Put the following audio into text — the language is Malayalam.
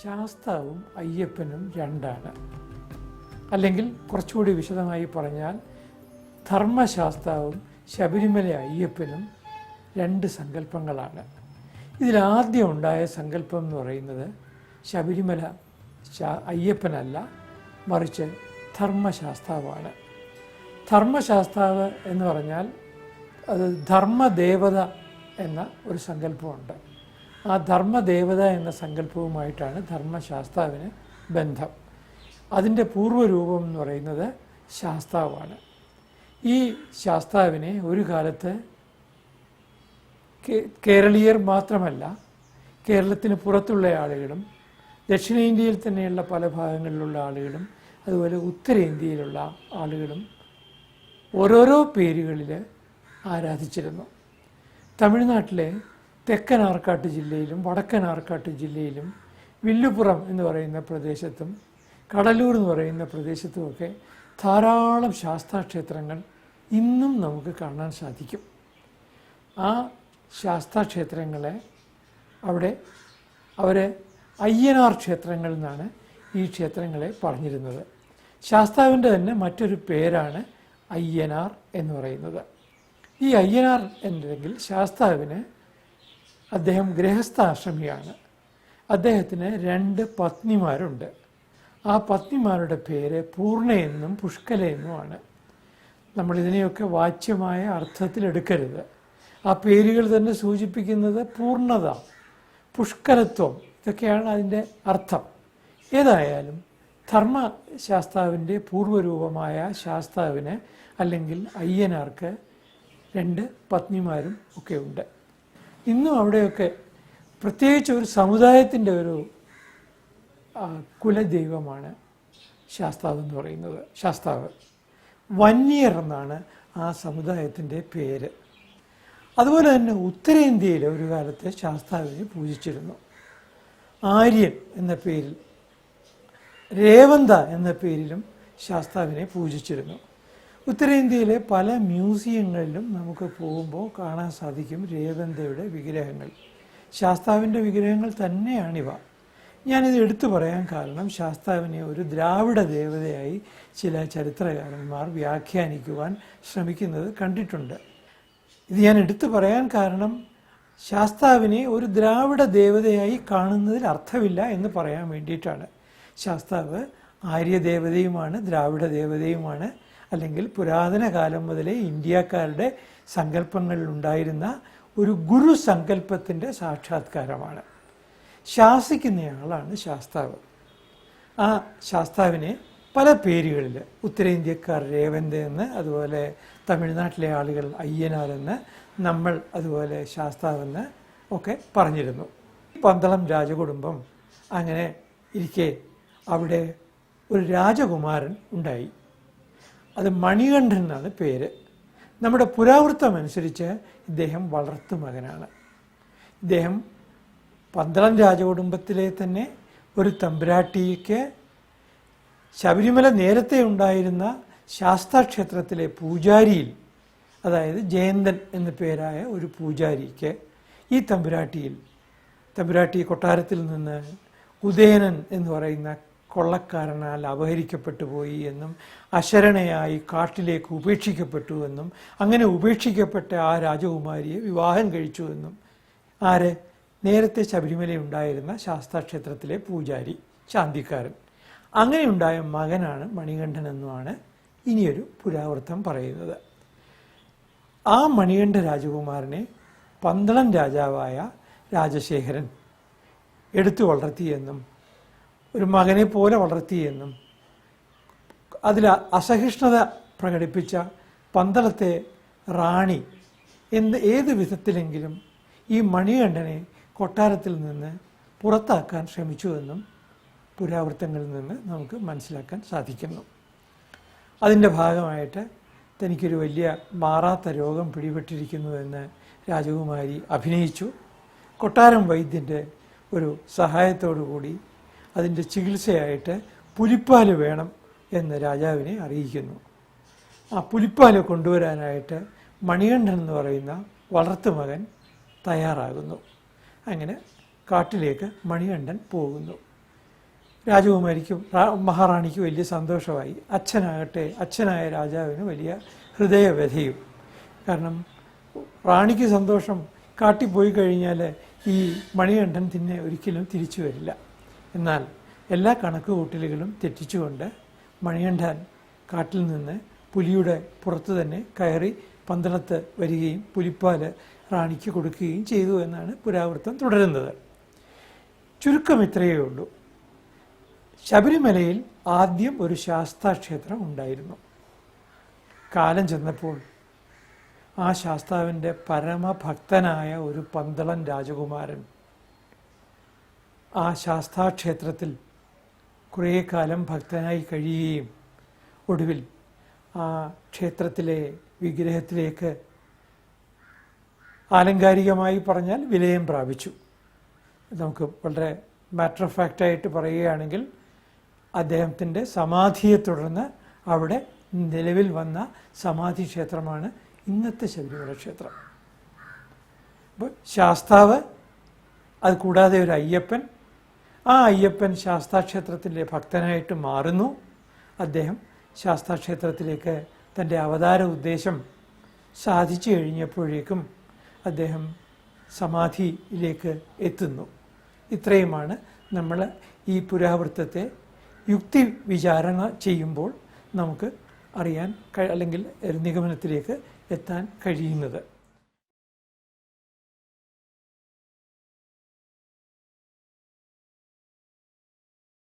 ശാസ്താവും അയ്യപ്പനും രണ്ടാണ്. അല്ലെങ്കിൽ കുറച്ചുകൂടി വിശദമായി പറഞ്ഞാൽ ധർമ്മശാസ്താവും ശബരിമല അയ്യപ്പനും രണ്ട് സങ്കല്പങ്ങളാണ്. ഇതിലാദ്യം ഉണ്ടായ സങ്കല്പം എന്ന് പറയുന്നത് ശബരിമല അയ്യപ്പനല്ല മറിച്ച് ധർമ്മശാസ്താവാണ്. ധർമ്മശാസ്താവ് എന്ന് പറഞ്ഞാൽ അത് ധർമ്മദേവത എന്ന ഒരു സങ്കല്പമുണ്ട്. ആ ധർമ്മദേവത എന്ന സങ്കല്പവുമായിട്ടാണ് ധർമ്മശാസ്താവിന് ബന്ധം. അതിന്റെ പൂർവരൂപം എന്ന് പറയുന്നത് ശാസ്താവാണ്. ഈ ശാസ്താവിനെ ഒരു കാലത്ത് കേരളീയർ മാത്രമല്ല കേരളത്തിന് പുറത്തുള്ള ആളുകളും ദക്ഷിണേന്ത്യയിൽ തന്നെയുള്ള പല ഭാഗങ്ങളിലുള്ള ആളുകളും അതുപോലെ ഉത്തരേന്ത്യയിലുള്ള ആളുകളും ഓരോരോ പേരുകളിൽ ആരാധിച്ചിരുന്നു. തമിഴ്നാട്ടിലെ തെക്കൻ ആർക്കാട്ട് ജില്ലയിലും വടക്കൻ ആർക്കാട്ട് ജില്ലയിലും വില്ലുപുറം എന്ന് പറയുന്ന പ്രദേശത്തും കടലൂർ എന്ന് പറയുന്ന പ്രദേശത്തുമൊക്കെ ധാരാളം ശാസ്താക്ഷേത്രങ്ങൾ ഇന്നും നമുക്ക് കാണാൻ സാധിക്കും. ആ ശാസ്താക്ഷേത്രങ്ങളെ അവിടെ അവരെ അയ്യനാർ ക്ഷേത്രങ്ങൾ എന്നാണ് ഈ ക്ഷേത്രങ്ങളെ പറഞ്ഞിരുന്നത്. ശാസ്താവിന്റെ തന്നെ മറ്റൊരു പേരാണ് അയ്യനാർ എന്ന് പറയുന്നത്. ഈ അയ്യനാർ എന്നുണ്ടെങ്കിൽ ശാസ്താവിന് അദ്ദേഹം ഗൃഹസ്ഥാശ്രമിയാണ്. അദ്ദേഹത്തിന് രണ്ട് പത്നിമാരുണ്ട്. ആ പത്നിമാരുടെ പേര് പൂർണയെന്നും പുഷ്കലയെന്നുമാണ്. നമ്മൾ ഇതിനെയൊക്കെ വാച്യമായ അർത്ഥത്തിലെടുക്കരുത് ആ പേരുകൾ തന്നെ സൂചിപ്പിക്കുന്നത് പൂർണത പുഷ്കലത്വം ഇതൊക്കെയാണ് അതിന്റെ അർത്ഥം. ഏതായാലും ധർമ്മശാസ്താവിന്റെ പൂർവരൂപമായ ശാസ്താവിന് അല്ലെങ്കിൽ അയ്യനാർക്ക് രണ്ട് പത്നിമാരും ഒക്കെ ഉണ്ട്. ഇന്നും അവിടെയൊക്കെ പ്രത്യേകിച്ച് ഒരു സമുദായത്തിന്റെ ഒരു കുലദൈവമാണ് ശാസ്താവ് എന്ന് പറയുന്നത്. ശാസ്താവ്. വന്യർ എന്നാണ് ആ സമുദായത്തിന്റെ പേര്. അതുപോലെ തന്നെ ഉത്തരേന്ത്യയിൽ ഒരു കാലത്ത് ശാസ്താവിനെ പൂജിച്ചിരുന്നു. ആര്യൻ എന്ന പേരിൽ രേവന്ത എന്ന പേരിലും ശാസ്താവിനെ പൂജിച്ചിരുന്നു. ഉത്തരേന്ത്യയിലെ പല മ്യൂസിയങ്ങളിലും നമുക്ക് പോകുമ്പോൾ കാണാൻ സാധിക്കും രേവന്തയുടെ വിഗ്രഹങ്ങൾ. ശാസ്താവിന്റെ വിഗ്രഹങ്ങൾ തന്നെയാണിവ. ഞാനിത് എടുത്തു പറയാൻ കാരണം ശാസ്താവിനെ ഒരു ദ്രാവിഡ ദേവതയായി ചില ചരിത്രകാരന്മാർ വ്യാഖ്യാനിക്കുവാൻ ശ്രമിക്കുന്നത് കണ്ടിട്ടുണ്ട്. ഇത് ഞാൻ എടുത്തു പറയാൻ കാരണം ശാസ്താവിനെ ഒരു ദ്രാവിഡ ദേവതയായി കാണുന്നതിൽ അർത്ഥമില്ല എന്ന് പറയാൻ വേണ്ടിയിട്ടാണ്. ശാസ്താവ് ആര്യദേവതയുമാണ് ദ്രാവിഡ ദേവതയുമാണ്. അല്ലെങ്കിൽ പുരാതന കാലം മുതലേ ഇന്ത്യക്കാരുടെ സങ്കല്പങ്ങളിൽ ഉണ്ടായിരുന്ന ഒരു ഗുരു സങ്കല്പത്തിന്റെ സാക്ഷാത്കാരമാണ്. ശാസിക്കുന്നയാളാണ് ശാസ്താവ്. ആ ശാസ്താവിനെ പല പേരുകളിൽ ഉത്തരേന്ത്യക്കാർ രേവന്ത എന്ന് അതുപോലെ തമിഴ്നാട്ടിലെ ആളുകൾ അയ്യനാരെന്ന് നമ്മൾ അതുപോലെ ശാസ്താവെന്ന് ഒക്കെ പറഞ്ഞിരുന്നു. പന്തളം രാജകുടുംബം അങ്ങനെ ഇരിക്കെ അവിടെ ഒരു രാജകുമാരൻ ഉണ്ടായി. അത് മണികണ്ഠൻ എന്നാണ് പേര്. നമ്മുടെ പുരാവൃത്തം അനുസരിച്ച് ഇദ്ദേഹം വളർത്തു മകനാണ്. ഇദ്ദേഹം പന്തളം രാജകുടുംബത്തിലെ തന്നെ ഒരു തമ്പുരാട്ടിക്ക് ശബരിമല നേരത്തെ ഉണ്ടായിരുന്ന ശാസ്താക്ഷേത്രത്തിലെ പൂജാരിയിൽ അതായത് ജയന്തൻ എന്ന പേരായ ഒരു പൂജാരിക്ക് ഈ തമ്പുരാട്ടിയിൽ തമ്പുരാട്ടി കൊട്ടാരത്തിൽ നിന്ന് ഉദയനൻ എന്ന് പറയുന്ന കൊള്ളക്കാരനാൽ അപഹരിക്കപ്പെട്ടു പോയി എന്നും അശരണയായി കാട്ടിലേക്ക് ഉപേക്ഷിക്കപ്പെട്ടു എന്നും അങ്ങനെ ഉപേക്ഷിക്കപ്പെട്ട ആ രാജകുമാരിയെ വിവാഹം കഴിച്ചു എന്നും. ആര്? നേരത്തെ ശബരിമല ഉണ്ടായിരുന്ന ശാസ്താക്ഷേത്രത്തിലെ പൂജാരി ശാന്തിക്കാരൻ. അങ്ങനെയുണ്ടായ മകനാണ് മണികണ്ഠൻ എന്നുമാണ് ഇനിയൊരു പുരാവൃത്തം പറയുന്നത്. ആ മണികണ്ഠ രാജകുമാരനെ പന്തളം രാജാവായ രാജശേഖരൻ എടുത്തു വളർത്തിയെന്നും ഒരു മകനെ പോലെ വളർത്തിയെന്നും അതിൽ അസഹിഷ്ണുത പ്രകടിപ്പിച്ച പന്തളത്തെ റാണി എന്ന് ഏത് വിധത്തിലെങ്കിലും ഈ മണികണ്ഠനെ കൊട്ടാരത്തിൽ നിന്ന് പുറത്താക്കാൻ ശ്രമിച്ചുവെന്നും പുരാവൃത്തങ്ങളിൽ നിന്ന് നമുക്ക് മനസ്സിലാക്കാൻ സാധിക്കുന്നു. അതിന്റെ ഭാഗമായിട്ട് തനിക്കൊരു വലിയ മാറാത്ത രോഗം പിടിപെട്ടിരിക്കുന്നുവെന്ന് രാജകുമാരി അഭിനയിച്ചു. കൊട്ടാരം വൈദ്യന്റെ ഒരു സഹായത്തോടു കൂടി അതിന്റെ ചികിത്സയായിട്ട് പുലിപ്പാൽ വേണം എന്ന് രാജാവിനെ അറിയിക്കുന്നു. ആ പുലിപ്പാൽ കൊണ്ടുവരാനായിട്ട് മണികണ്ഠൻ എന്ന് പറയുന്ന വളർത്തുമകൻ തയ്യാറാകുന്നു. അങ്ങനെ കാട്ടിലേക്ക് മണികണ്ഠൻ പോകുന്നു. രാജകുമാരിക്കും മഹാറാണിക്ക് വലിയ സന്തോഷമായി. അച്ഛനാകട്ടെ അച്ഛനായ രാജാവിന് വലിയ ഹൃദയവ്യഥയും കാരണം റാണിക്ക് സന്തോഷം കാട്ടിപ്പോയി കഴിഞ്ഞാൽ ഈ മണികണ്ഠൻ പിന്നെ ഒരിക്കലും തിരിച്ചു വരില്ല. എന്നാൽ എല്ലാ കണക്കുകൂട്ടലുകളും തെറ്റിച്ചുകൊണ്ട് മണികണ്ഠാൻ കാട്ടിൽ നിന്ന് പുലിയുടെ പുറത്ത് തന്നെ കയറി പന്തളത്ത് വരികയും പുലിപ്പാൽ റാണിക്ക് കൊടുക്കുകയും ചെയ്തു എന്നാണ് പുരാവൃത്തം തുടരുന്നത്. ചുരുക്കം ഇത്രയേ ഉള്ളൂ. ശബരിമലയിൽ ആദ്യം ഒരു ശാസ്താക്ഷേത്രം ഉണ്ടായിരുന്നു. കാലം ചെന്നപ്പോൾ ആ ശാസ്താവിന്റെ പരമഭക്തനായ ഒരു പന്തളൻ രാജകുമാരൻ ആ ശാസ്താക്ഷേത്രത്തിൽ കുറേ കാലം ഭക്തനായി കഴിയുകയും ഒടുവിൽ ആ ക്ഷേത്രത്തിലെ വിഗ്രഹത്തിലേക്ക് ആലങ്കാരികമായി പറഞ്ഞാൽ വിലയം പ്രാപിച്ചു. നമുക്ക് വളരെ മാറ്റർ ഓഫ് ഫാക്റ്റായിട്ട് പറയുകയാണെങ്കിൽ അദ്ദേഹത്തിന്റെ സമാധിയെ തുടർന്ന് അവിടെ നിലവിൽ വന്ന സമാധി ക്ഷേത്രമാണ് ഇന്നത്തെ ശബരിമല ക്ഷേത്രം. അപ്പോൾ ശാസ്താവ് അത് കൂടാതെ ഒരു അയ്യപ്പൻ ആ അയ്യപ്പൻ ശാസ്താക്ഷേത്രത്തിന്റെ ഭക്തനായിട്ട് മാറുന്നു. അദ്ദേഹം ശാസ്താക്ഷേത്രത്തിലേക്ക് തന്റെ അവതാര ഉദ്ദേശം സാധിച്ചു കഴിഞ്ഞപ്പോഴേക്കും അദ്ദേഹം സമാധിയിലേക്ക് എത്തുന്നു. ഇത്രയുമാണ് നമ്മൾ ഈ പുരാവൃത്തത്തെ യുക്തി വിചാരണ ചെയ്യുമ്പോൾ നമുക്ക് അറിയാൻ അല്ലെങ്കിൽ നിഗമനത്തിലേക്ക് എത്താൻ കഴിയുന്നത്.